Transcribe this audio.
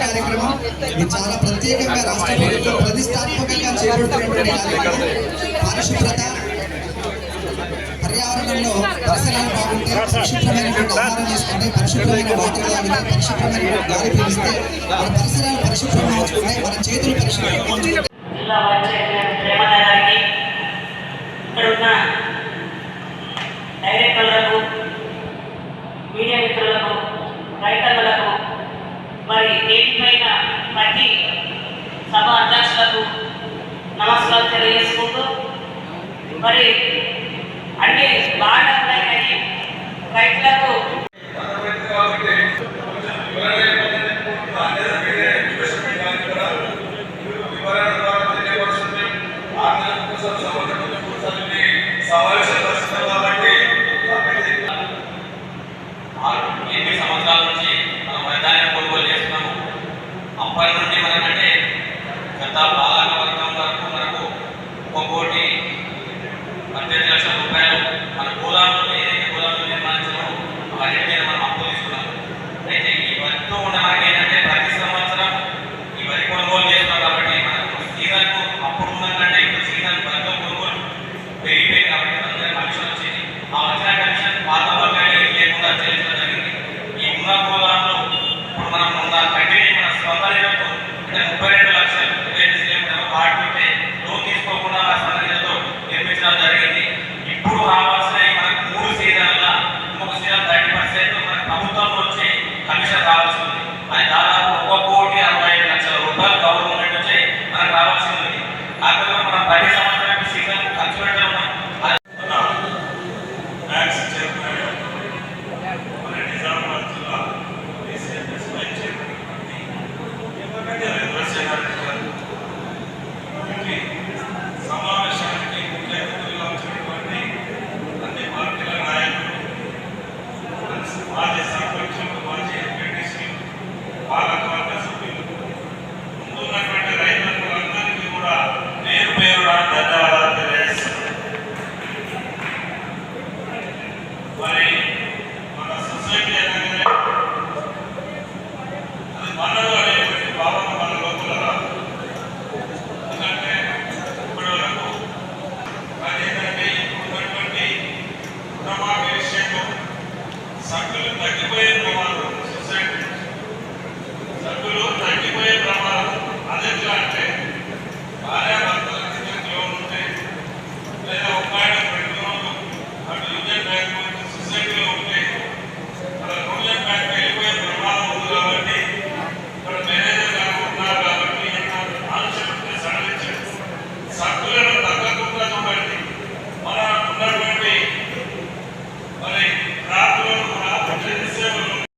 కార్యక్రమం ఇది చాలా ప్రత్యేకంగా రాష్ట్ర ప్రభుత్వం ప్రతిష్టాత్మకంగా చేపడుతున్నటువంటి పరిశుభ్రత పర్యావరణంలో పరిసరాలు బాగుంటే పరిశుభ్రమైనటువంటి ఆహారం తీసుకుంటే పరిశుభ్రమైన వాటర్ తాగితే పరిశుభ్రమైన గాలి పీలిస్తే మన పరిసరాలు పరిశుభ్రంగా ఉంచుకుంటే మన చేతులు పరిశుభ్రంగా ఉంచుకుంటే మరి ఏటిపైన ప్రతి సభ అధ్యక్షులకు నమస్కారం తెలియజేసుకుంటూ మరి అన్ని బాగా రైతులకు ఆరు ఎనిమిది సంవత్సరాల నుంచి మనం రైతాన్ని కొనుగోలు చేస్తున్నాము అప్పటి నుండి మనకంటే గత పాలక వర్గం వరకు మనకు ఒక కోటి పద్దెనిమిది లక్షల రూపాయలు మన గోదాములు ఏదైతే గోదాములు నిర్మాణించామో అవన్నీ మనం అప్పు తీసుకున్నాం. అయితే ఈ వరితో ఉన్న మనకి ఏంటంటే ప్రతి సంవత్సరం ఈ వరి కొనుగోలు చేస్తున్నాం కాబట్టి మనకు సీజన్కు అప్పుడు ఉన్న కంటే ఇప్పుడు సీజన్ వరితో కొనుగోలు పెరిగిపోయింది కాబట్టి అందరి కమిషన్ వచ్చింది. ఆ వచ్చిన కమిషన్ పాత వర్గాన్ని లేకుండా చెల్లించడం జరిగింది. ఈ ఉన్న గోదాంలో ఇప్పుడు మనం ఉన్న కంటిన్యూ మన స్వంత నిధులతో అంటే ముప్పై రెండు లక్షలు ఏదైతే సిలిండర్ వాటితే లోన్ తీసుకోకుండా ఆ స్వంత నిధులతో నిర్మించడం జరిగింది ఇప్పుడు రావాల్సిన మనకు మూడు సీజన్ల ఇంకొక సీజన్ థర్టీ పర్సెంట్ మన ప్రభుత్వం వచ్చి కమిషన్ రావాల్సి ఉంది అది దాదాపు ఒక కోటి అరవై ఐదు లక్షల రూపాయలు గవర్నమెంట్ నుంచి మనకు రావాల్సి ఉంది కాకపోతే మనం ప్రతి